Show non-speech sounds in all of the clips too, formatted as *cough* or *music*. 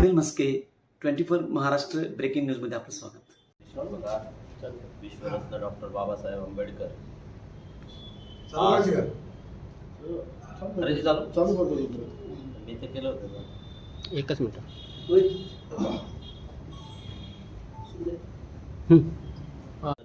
Sunil Maske twenty four Maharashtra breaking न्यूजमध्ये आपलं स्वागत विश्वरत्न डॉक्टर बाबासाहेब आंबेडकर. मी ते केलं होतं एकच मिनिट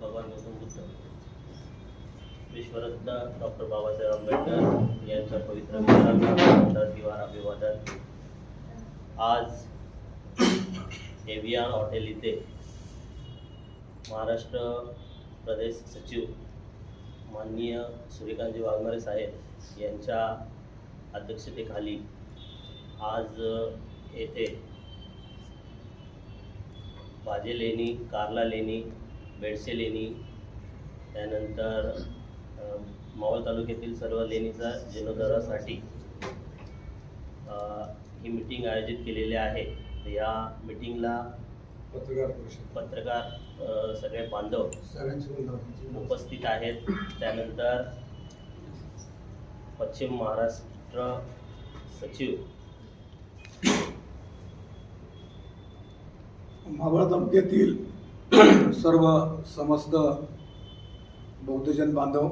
भगवान गौतम बुद्ध विश्वरत्न डॉक्टर बाबासाहेब आंबेडकर यांच्या पवित्र विचारांना दिवार अभिवादन आज एव्हियान हॉटेल इथे महाराष्ट्र प्रदेश सचिव माननीय सूर्यकांतजी वाघमारे साहेब यांच्या अध्यक्षतेखाली आज येथे भाजे लेणी कारला लेणी बेडसे लेणी त्यानंतर मावळ तालुक्यातील सर्व लेणीचा जीर्णोद्धारासाठी ही मिटिंग आयोजित केलेली आहे. या मिटिंगला पत्रकार परिषद. पत्रकार सगळे बांधव. उपस्थित आहेत. त्यानंतर पश्चिम महाराष्ट्र सचिव. मावळ तालुक्यातील सर्व समस्त बौद्धजन बांधव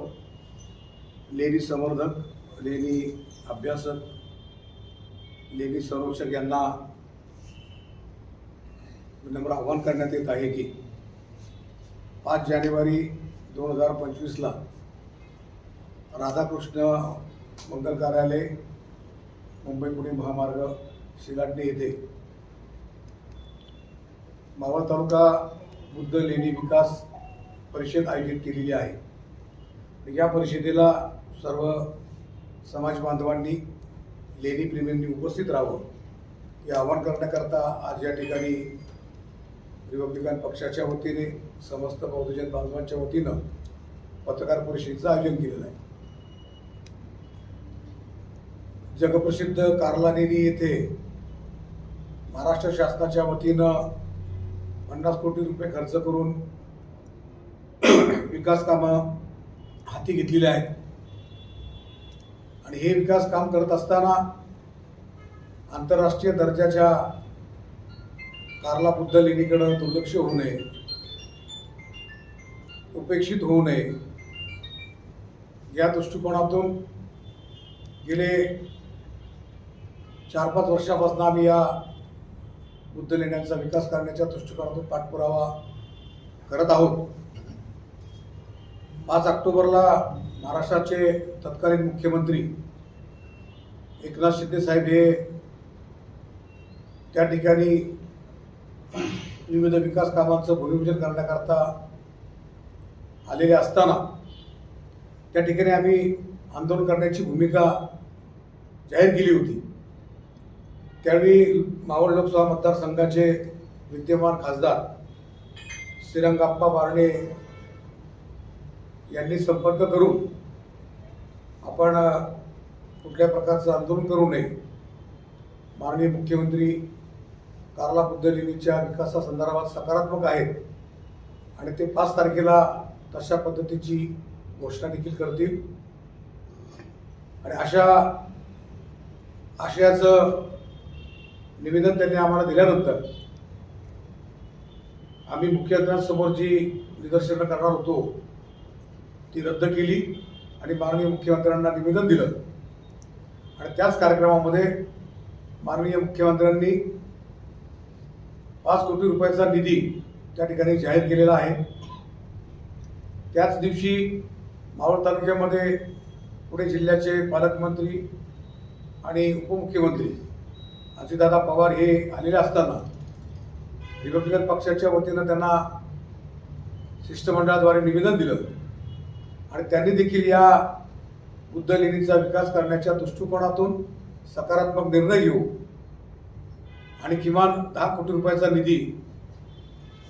लेणी संवर्धक लेणी अभ्यासक लेणी संरक्षक यांना नम्र आवाहन करण्यात येत आहे की पाच जानेवारी दोन हजार पंचवीसला राधाकृष्ण मंगल कार्यालय मुंबई पुणे महामार्ग शिलाटणे येथे मावळ तालुका बुद्ध लेणी विकास परिषद आयोजित केलेली आहे. या परिषदेला सर्व समाज बांधवांनी लेणी प्रेमींनी उपस्थित राहावं हे आवाहन करण्याकरता आज या ठिकाणी रिपब्लिकन पक्षाच्या वतीने समस्त बहुजन बांधवांच्या वतीनं पत्रकार परिषदेचं आयोजन केलेलं आहे. जगप्रसिद्ध कार्लानेनी येथे महाराष्ट्र शासनाच्या वतीनं पन्नास कोटी रुपये खर्च करून विकास कामं हाती घेतलेली आहेत. आणि हे विकास काम करत असताना आंतरराष्ट्रीय दर्जाच्या कारला बुद्ध लेणीकडं दुर्लक्ष होऊ नये उपेक्षित होऊ नये. या दृष्टिकोनातून गेले चार पाच वर्षापासून आम्ही या बुद्ध लेण्यांचा विकास करण्याच्या दृष्टिकोनातून पाठपुरावा करत आहोत. पाच ऑक्टोबरला महाराष्ट्राचे तत्कालीन मुख्यमंत्री एकनाथ शिंदे साहेब हे त्या ठिकाणी विविध विकास कामांचं भूमिपूजन करण्याकरता आलेले असताना त्या ठिकाणी आम्ही आंदोलन करण्याची भूमिका जाहीर केली होती. त्यावेळी मावळ लोकसभा मतदारसंघाचे विद्यमान खासदार श्रीरंगाप्पा बारणे यांनी संपर्क करून आपण कुठल्या प्रकारचं आंदोलन करू नये माननीय मुख्यमंत्री कार्ला बुद्ध विकासासंदर्भात सकारात्मक आहेत. आणि ते पाच तारखेला तशा पद्धतीची घोषणा देखील करतील. आणि अशा आशयाचं निवेदन त्यांनी आम्हाला दिल्यानंतर आम्ही मुख्यमंत्र्यांसमोर जी निदर्शनं करणार होतो ती रद्द केली आणि माननीय मुख्यमंत्र्यांना निवेदन दिलं. आणि त्याच कार्यक्रमामध्ये माननीय मुख्यमंत्र्यांनी पाच कोटी रुपयाचा निधी त्या ठिकाणी जाहीर केलेला आहे. त्याच दिवशी मावळ तालुक्यामध्ये पुणे जिल्ह्याचे पालकमंत्री आणि उपमुख्यमंत्री अजितदादा पवार हे आलेले असताना रिपब्लिकन पक्षाच्या वतीनं त्यांना शिष्टमंडळाद्वारे निवेदन दिलं. आणि त्यांनी देखील या बुद्ध लेणीचा विकास करण्याच्या दृष्टिकोनातून सकारात्मक निर्णय घेऊ आणि किमान दहा कोटी रुपयाचा निधी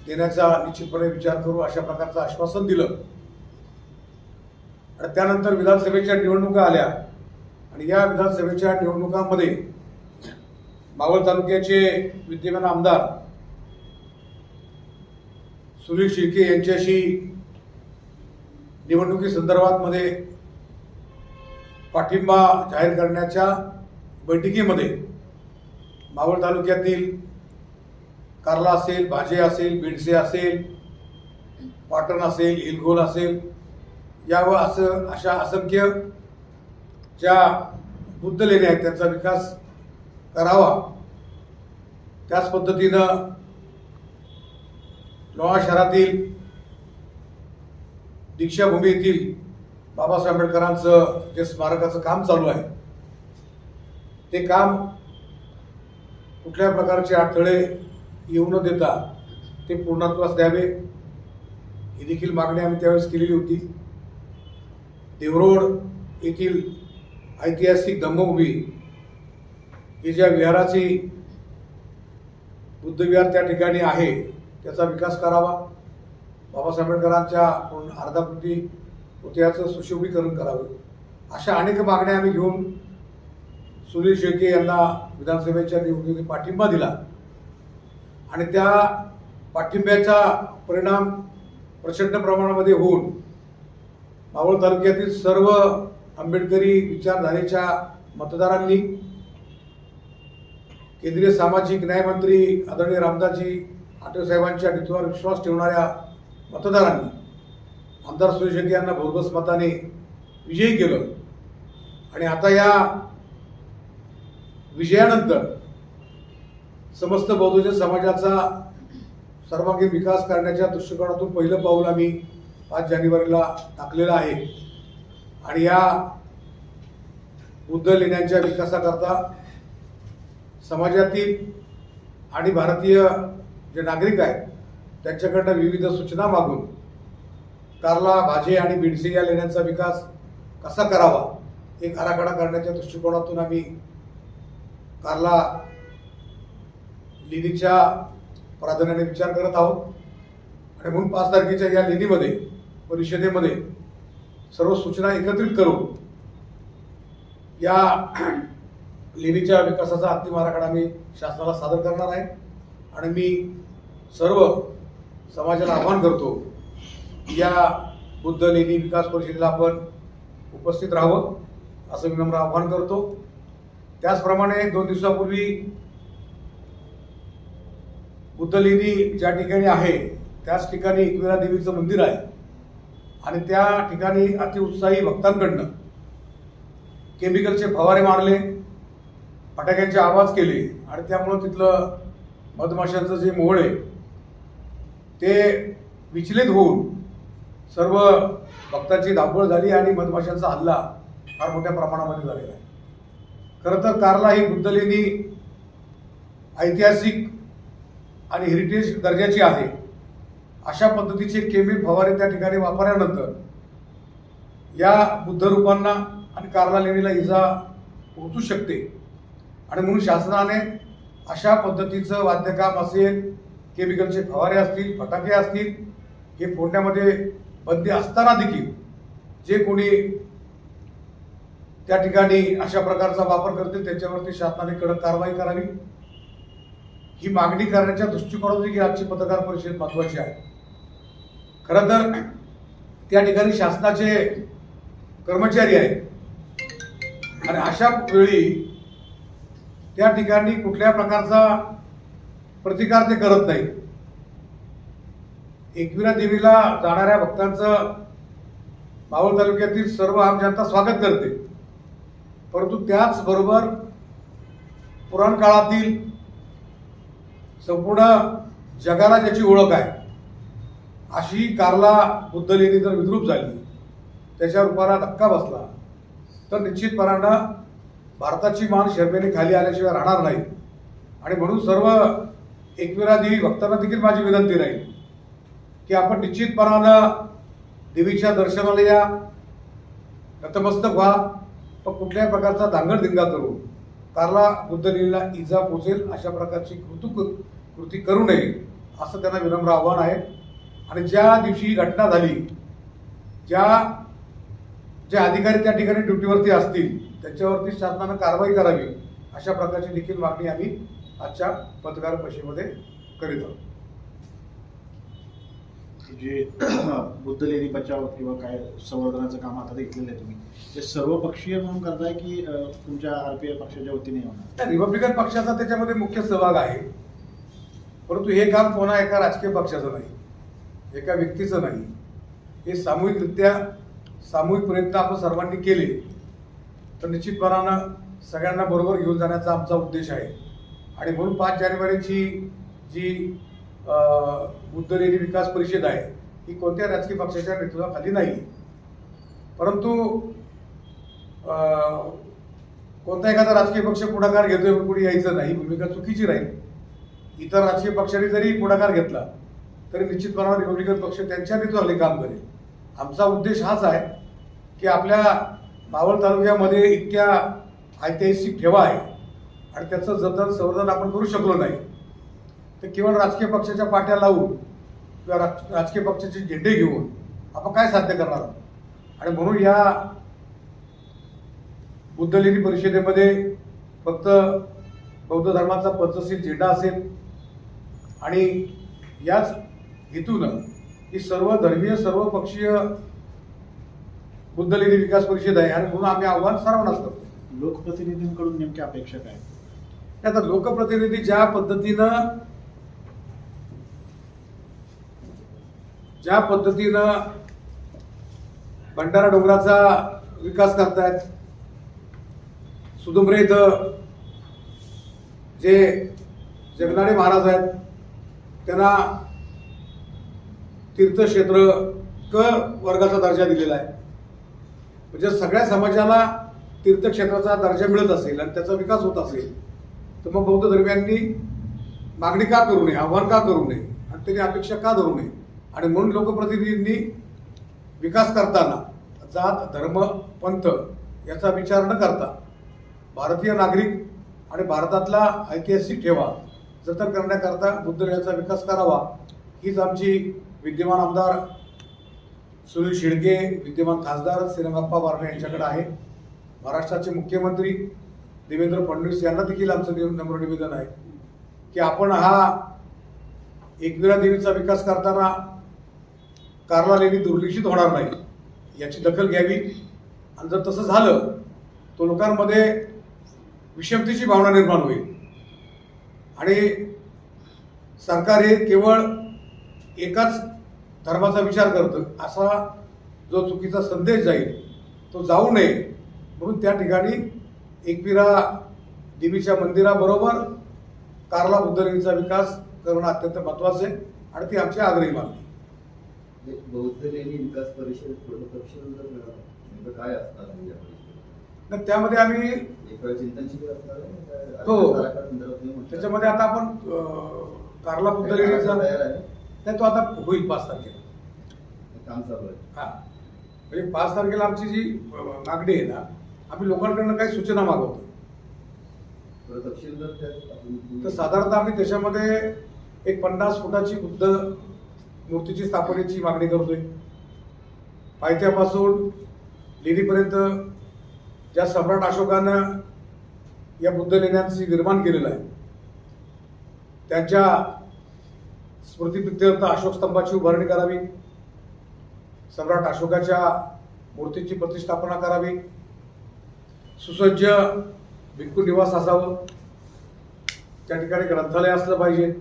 देण्याचा निश्चितपणे विचार करू अशा प्रकारचं आश्वासन दिलं. आणि त्यानंतर विधानसभेच्या निवडणुका आल्या. आणि या विधानसभेच्या निवडणुकांमध्ये मावळ तालुक्याचे विद्यमान आमदार सुनील शिर्के यांच्याशी निवडणुकी संदर्भात मध्ये पाठिंबा जाहीर करण्याच्या बैठकीमध्ये मावळ तालुक्यातील कार्ला असेल भाजे असेल बिडसे असेल पाटण असेल इलगोल असेल यावर असं अशा असंख्य ज्या बुद्ध लेण्या आहेत त्यांचा विकास करावा. त्याच पद्धतीनं लोहा शहरातील दीक्षाभूमी येथील बाबासाहेब आंबेडकरांचं जे स्मारकाचं काम चालू आहे ते काम कुठल्या प्रकारचे अडथळे येऊ न देता ते पूर्णत्वास द्यावे. ही देखील मागणी आम्ही त्यावेळेस केलेली होती. देवरोड येथील ऐतिहासिक धम्मभूमी ही ज्या विहाराची बुद्धविहार त्या ठिकाणी आहे त्याचा विकास करावा. बाबासाहेब आंबेडकरांच्या पूर्ण अर्धाकृती पुतळ्याचं सुशोभीकरण करावे. अशा अनेक मागण्या आम्ही घेऊन सुनील शेळके यांना विधानसभेच्या निवडणुकीत पाठिंबा दिला. आणि त्या पाठिंब्याचा परिणाम प्रचंड प्रमाणामध्ये होऊन मावळ तालुक्यातील सर्व आंबेडकरी विचारधारेच्या मतदारांनी केंद्रीय सामाजिक न्यायमंत्री आदरणीय रामदासजी आठवसाहेबांच्या नेतृत्वावर विश्वास ठेवणाऱ्या मतदारांनी आमदार सुरेश शेट्टी यांना भोरघोस मताने विजयी केलं. आणि आता या विजयानंतर समस्त बौद्धजन समाजाचा सर्वांगीण विकास करण्याच्या दृष्टिकोनातून पहिलं पाऊल आम्ही पाच जानेवारीला टाकलेलं आहे. आणि या बुद्ध लेण्यांच्या विकासाकरता समाजातील आणि भारतीय जे नागरिक आहेत त्यांच्याकडनं विविध सूचना मागून कार्ला भाजे आणि बिडसे या लेण्यांचा विकास कसा करावा एक आराखडा करण्याच्या दृष्टिकोनातून आम्ही कार्ला लेणीच्या प्राधान्याने विचार करत आहोत. आणि म्हणून पाच तारखेच्या या लेणीमध्ये परिषदेमध्ये सर्व सूचना एकत्रित करून या लेणीच्या विकासाचा अंतिम आराखडा मी शासनाला सादर करणार आहे. आणि मी सर्व समाजाला आवाहन करतो या बुद्ध लेणी विकास परिषदेला आपण उपस्थित राहावं असं विनम्र आवाहन करतो. त्याचप्रमाणे दोन दिवसापूर्वी बुद्धलेणी ज्या ठिकाणी आहे त्याच ठिकाणी एकविरा देवीचं मंदिर आहे. आणि त्या ठिकाणी अतिउत्साही भक्तांकडनं केमिकलचे फवारे मारले फटाक्यांचे आवाज केले आणि त्यामुळं तिथलं मधमाशांचं जे मोहळ आहे ते विचलित होऊन सर्व भक्तांची धावपळ झाली आणि मधमाशांचा हल्ला फार मोठ्या प्रमाणामध्ये झालेला आहे. खरं तर कार्ला ही बुद्ध लेणी ऐतिहासिक आणि हेरिटेज दर्जाची आहे. अशा पद्धतीचे केमिक फवारे त्या ठिकाणी वापरल्यानंतर या बुद्ध रूपांना आणि कार्ला लेणीला इजा पोहोचू शकते. आणि म्हणून शासनाने अशा पद्धतीचं वाद्यकाम असेल केमिकलचे फवारे असतील फटाके असतील हे फोडण्यामध्ये बंदी असताना देखील जे कोणी त्या ठिकाणी अशा प्रकारचा वापर करतील त्याच्यावरती शासनाने कडक कारवाई करावी. ही मागणी करण्याच्या दृष्टिकोनातून देखील आजची पत्रकार परिषद महत्वाची आहे. खरं तर त्या ठिकाणी शासनाचे कर्मचारी आहेत. आणि अशा वेळी त्या ठिकाणी कुठल्या प्रकारचा प्रतिकार ते करत नाही. एकविरा देवीला जाणाऱ्या भक्तांचं मावळ तालुक्यातील सर्व आम जनता स्वागत करते. परंतु त्याचबरोबर पुराण काळातील संपूर्ण जगाला ज्याची ओळख आहे अशी कारला बुद्ध लेणी जर विद्रूप झाली त्याच्या रूपाला धक्का बसला तर निश्चितपणानं भारताची मान शर्मेने खाली आल्याशिवाय राहणार नाही. आणि म्हणून सर्व एकविरा देवी भक्तांना देखील माझी विनंती राहील की आपण निश्चितपणानं देवीच्या दर्शनाला या नतमस्तक व्हा. पण कुठल्याही प्रकारचा धांगडधिंगा करून कार्ला बुद्धलीला इजा पोचेल अशा प्रकारची कृतू कृती करू नये असं त्यांना विनम्र आव्हान आहे. आणि ज्या दिवशी ही घटना झाली ज्या जे अधिकारी त्या ठिकाणी ड्युटीवरती असतील त्याच्यावरती शासनानं कारवाई करावी अशा प्रकारची देखील मागणी आम्ही आजच्या पत्रकार परिषदेमध्ये करीत आहोत. जे *clears throat* बुद्ध लेणी बचाव किंवा काय संवर्धनाचं काम आता घेतलेलं आहे तुम्ही ते सर्व पक्षीय म्हणून करताय की तुमच्या आरपीआय पक्षाच्या वतीने होणार? रिपब्लिकन पक्षाचा त्याच्यामध्ये मुख्य सहभाग आहे. परंतु हे काम कोणा एका राजकीय पक्षाचं नाही एका व्यक्तीचं नाही. हे सामूहिकरित्या सामूहिक प्रयत्न आपण सर्वांनी केले तर निश्चितपणानं सगळ्यांना बरोबर घेऊन जाण्याचा आमचा उद्देश आहे. आणि म्हणून पाच जानेवारीची जी बुद्धलेणी विकास परिषद आहे. ही कोणत्या राजकीय पक्षाच्या नेतृत्वाखाली नाही. परंतु कोणता एखादा राजकीय पक्ष पुढाकार घेतोय पण कुणी यायचं नाही भूमिका चुकीची राहील. इतर राजकीय पक्षांनी जरी पुढाकार घेतला तरी निश्चितपणाने रिपब्लिकन पक्ष त्यांच्या नेतृत्वाखाली काम करेल. आमचा उद्देश हाच आहे की आपल्या मावळ तालुक्यामध्ये इतक्या ऐतिहासिक ठेवा आहे. आणि त्याचं जतन संवर्धन आपण करू शकलो नाही. तर केवळ राजकीय पक्षाच्या पाट्या लावून किंवा राज- राजकीय पक्षाचे झेंडे घेऊन आपण काय साध्य करणार आहोत? आणि म्हणून या बुद्धलेणी परिषदेमध्ये फक्त बौद्ध धर्माचा पंचशील झेंडा असेल आणि याच हेतून ही सर्व धर्मीय सर्व पक्षीय बुद्धलेणी विकास परिषद आहे आणि म्हणून आम्ही आव्हान सर्वांनाच करतो. लोकप्रतिनिधींकडून नेमक्या अपेक्षा काय? आता लोकप्रतिनिधी ज्या पद्धतीनं ज्या पद्धतीनं भंडारा डोंगराचा विकास करतायत सुदुमरे इथं जे जगनाडे महाराज आहेत त्यांना तीर्थक्षेत्र क वर्गाचा दर्जा दिलेला आहे. म्हणजे सगळ्या समाजाला तीर्थक्षेत्राचा दर्जा मिळत असेल आणि त्याचा विकास होत असेल तर मग बौद्ध धर्मियांनी मागणी का करू नये आव्हान का करू नये आणि त्यांनी अपेक्षा का धरू नये? आणि म्हणून लोकप्रतिनिधींनी विकास करताना जात धर्म पंथ याचा विचार न करता भारतीय नागरिक आणि भारतातला ऐतिहासिक ठेवा जतन करण्याकरता बुद्धगयाचा विकास करावा हीच आमची विद्यमान आमदार सुनील शिडके विद्यमान खासदार श्रीरंगप्पा बारणे यांच्याकडे आहे. महाराष्ट्राचे मुख्यमंत्री देवेंद्र फडणवीस यांना देखील आमचं नम्र निवेदन आहे की आपण हा एकविरा देवीचा विकास करताना कारला लेणी दुर्लक्षित होणार नाही. याची दखल घ्यावी. आणि जर तसं झालं तो लोकांमध्ये विषमतेची भावना निर्माण होईल. आणि सरकार हे केवळ एकाच धर्माचा विचार करतं असा जो चुकीचा संदेश जाईल तो जाऊ नये. म्हणून त्या ठिकाणी एकविरा देवीच्या मंदिराबरोबर कारला बुद्धलेणीचा विकास करणं अत्यंत महत्त्वाचं आहे आणि ती आमची आग्रही मागणी बौद्ध लेणी विकास परिषद तपशील काय असणार म्हणजे त्यामध्ये आम्ही? हो. त्याच्यामध्ये आता आपण कारला तयार आहे. नाही तो आता होईल पाच तारखेला. काम चालू आहे. हा. म्हणजे पाच तारखेला आमची जी मागणी आहे ना आम्ही लोकांकडनं काही सूचना मागवतो. तर साधारणतः आम्ही त्याच्यामध्ये एक पन्नास फुटाची बुद्ध मूर्तीची स्थापनेची मागणी करतोय. पायथ्यापासून लेणीपर्यंत ज्या सम्राट अशोकानं या बुद्ध लेण्यांची निर्माण केलेलं आहे त्यांच्या स्मृतीप्रित्यर्थ अशोक स्तंभाची उभारणी करावी सम्राट अशोकाच्या मूर्तीची प्रतिष्ठापना करावी सुसज्ज भिक्खू निवास असावं. त्या ठिकाणी ग्रंथालय असलं पाहिजे.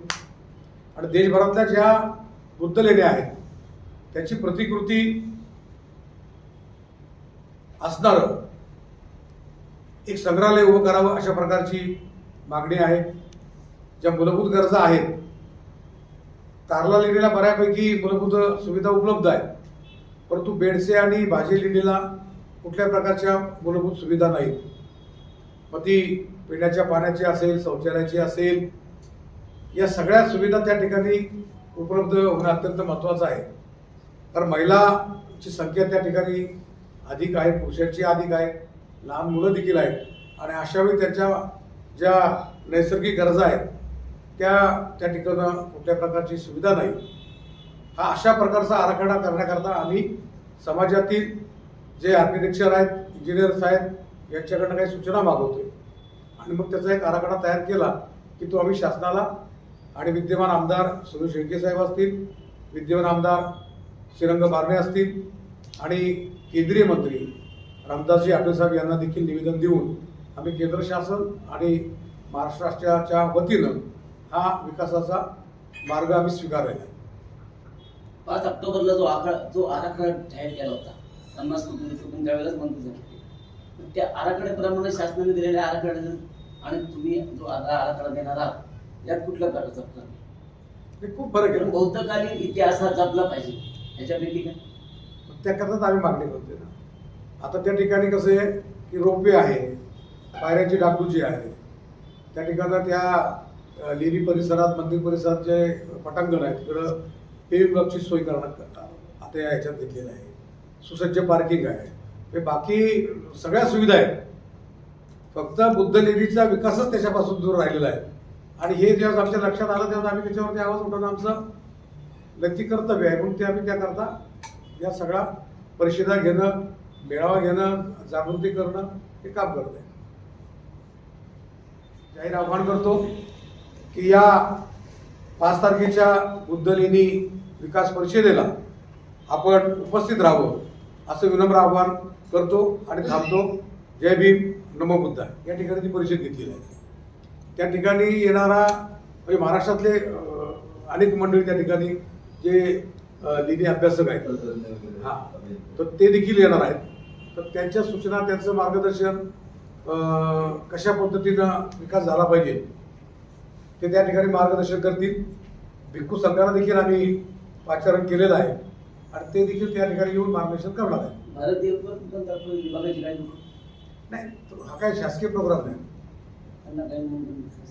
आणि देशभरातल्या ज्या बुद्ध लेण्या आहेत. त्याची प्रतिकृती असणारं एक संग्रहालय उभं करावं अशा प्रकारची मागणी आहे. ज्या मूलभूत गरजा आहेत कारला लेणीला बऱ्यापैकी मूलभूत सुविधा उपलब्ध आहेत. परंतु बेडसे आणि भाजी लेणीला कुठल्या प्रकारच्या मूलभूत सुविधा नाहीत. मग ती पिण्याच्या पाण्याची असेल शौचालयाची असेल या सगळ्या सुविधा त्या ठिकाणी उपलब्ध होणं अत्यंत महत्त्वाचं आहे. कारण महिलाची संख्या त्या ठिकाणी अधिक आहे पुरुषांची अधिक आहे लहान मुलं देखील आहेत. आणि अशावेळी त्यांच्या ज्या नैसर्गिक गरजा आहेत त्या त्या ठिकाणं कुठल्या प्रकारची सुविधा नाही. हा अशा प्रकारचा आराखडा करण्याकरता आम्ही समाजातील जे आर्किटेक्चर आहेत इंजिनियर्स आहेत यांच्याकडनं काही सूचना मागवतो आणि मग त्याचा एक आराखडा तयार केला की तो आम्ही शासनाला आणि विद्यमान आमदार सुनील शेळके साहेब असतील विद्यमान आमदार श्रीरंग बारणे असतील आणि केंद्रीय मंत्री रामदासजी आठवे साहेब यांना देखील निवेदन देऊन आम्ही केंद्र शासन आणि महाराष्ट्र राष्ट्राच्या वतीनं हा विकासाचा मार्ग आम्ही स्वीकारलेला आहे. पाच ऑक्टोबरला जो आखा जो आराखडा जाहीर केला होता पन्नास कुटुंब चुकून त्यावेळेलाच मंत्री झाले. त्या आराखड्याप्रमाणे शासनाने दिलेल्या आराखड्याचं आणि तुम्ही जो आता आराखडा देणार आहात यात फरक आहे? हे खूप फरक आहे. बौद्धकालीन इतिहास हा जपला पाहिजे. याच्यापैकी काय? त्याकरताच आम्ही मागणी करतोय ना. आता त्या ठिकाणी कसं आहे की रोपवे आहे पायऱ्यांची डागडुजी आहे. त्या ठिकाणी त्या लेणी परिसरात मंदिर परिसरात जे पटांगण आहे तिकडं पेव्हिंग ब्लॉकची सोय करण्यात आता या ह्याच्यात घेतलेलं आहे. सुसज्ज पार्किंग आहे. हे बाकी सगळ्या सुविधा आहेत. फक्त बुद्ध लेणीचा विकासच त्याच्यापासून दूर राहिलेला आहे. आणि हे जेव्हा आमच्या लक्षात आलं तेव्हा आम्ही त्याच्यावरती आवाज उठवणं आमचं नक्की कर्तव्य आहे. म्हणून ते आम्ही त्याकरता या सगळ्या परिषदा घेणं मेळावा घेणं जागृती करणं हे काम करत आहे जाहीर आव्हान करतो की या पाच तारखेच्या बुद्धलेणी विकास परिषदेला आपण उपस्थित राहावं असं विनम्र आव्हान करतो आणि थांबतो. जय भीम. नमो बुद्धा या ठिकाणी ती परिषद घेतलेली आहे त्या ठिकाणी येणारा म्हणजे महाराष्ट्रातले अनेक मंडळी त्या ठिकाणी जे लेणी अभ्यासक आहेत. हा. तर ते देखील येणार आहेत. तर त्यांच्या सूचना त्यांचं मार्गदर्शन कशा पद्धतीनं विकास झाला पाहिजे ते त्या ठिकाणी मार्गदर्शन करतील. भिक्खू संघाला देखील आम्ही पाचारण केलेलं आहे. आणि ते देखील त्या ठिकाणी येऊन मार्गदर्शन करणार आहे नाही हा काय शासकीय प्रोग्राम नाही. त्यांना काही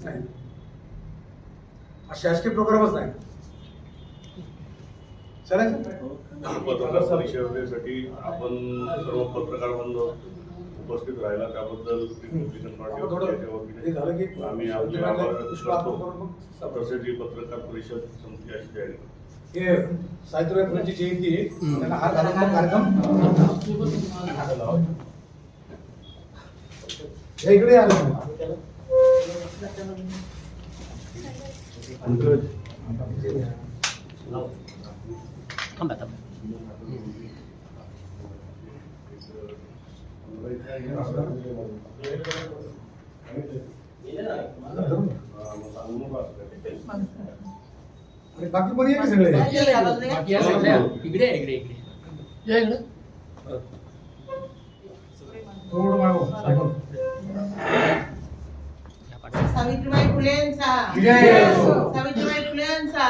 नाही. हा शासकीय प्रोग्रामच नाही. चालेल पत्रकार परिषदेसाठी आपण सर्व पत्रकार बंधू उपस्थित राहिला त्याबद्दल हे झालं की आम्ही आपले आभार पुष्पार्पण करतो. करून मग तसेच ही पत्रकार परिषद समिती अशी जाहीर. हे साहित्यराय फुलेंची जयंती आहे. त्यांना हा कार्यक्रम कार्यक्रम हे इकडे आलं थांबा थांबा आणि बाकी पण येते सगळे इकडे इकडे इकडे थोडं मागं, सायकल. सावित्रीबाई फुलेंचा सावित्रीबाई फुलेंचा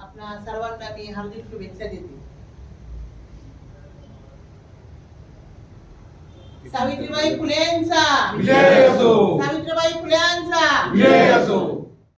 आपल्या सर्वांना मी हार्दिक शुभेच्छा देते. सावित्रीबाई फुलेंचा सावित्रीबाई फुल्यांचा